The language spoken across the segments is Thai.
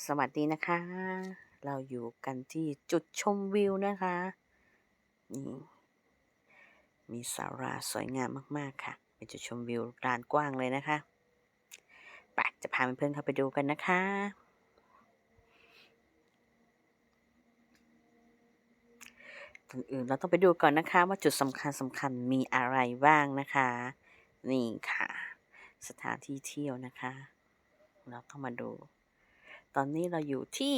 สวัสดีนะคะ เราอยู่กันที่จุดชมวิวนะคะนี่มีศาลาสวยงามมากๆค่ะ เป็นจุดชมวิวลานกว้างเลยนะคะไปจะพาเพื่อนๆเข้าไปดูกันนะคะ ก่อนอื่นเราต้องไปดูก่อนนะคะ ว่าจุดสำคัญสำคัญมีอะไรบ้างนะคะ นี่ค่ะ สถานที่เที่ยวนะคะ เราต้องมาดู ตอนนี้เราอยู่ที่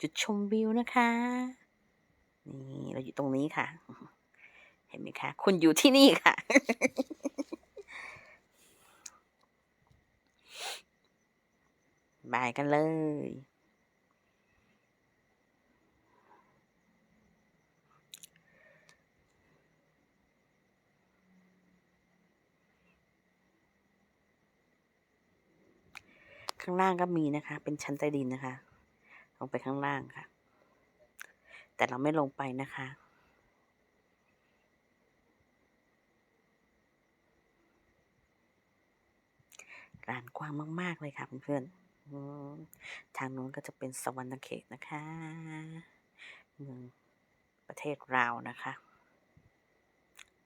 จุดชมวิวนะคะ นี่เราอยู่ตรงนี้ค่ะ เห็นไหมคะ คุณอยู่ที่นี่ค่ะ บายกันเลย ข้างล่างก็มีนะคะ เป็นชั้นใต้ดินนะคะ ลงไปข้างล่างค่ะ แต่เราไม่ลงไปนะคะลานกว้างมาก ๆ เลยค่ะเพื่อนๆทางนู้นก็จะเป็นสวรรณเขตนะคะ เมืองประเทศลานะคะ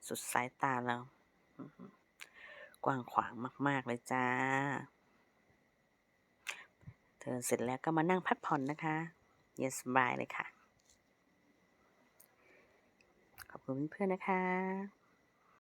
สุดสายตาเรา กว้างขวางมาก ๆ เลยจ้า เดินเสร็จแล้วก็มานั่งพักผ่อนนะคะ เย็นสบายเลยค่ะ ขอบคุณเพื่อนๆนะคะ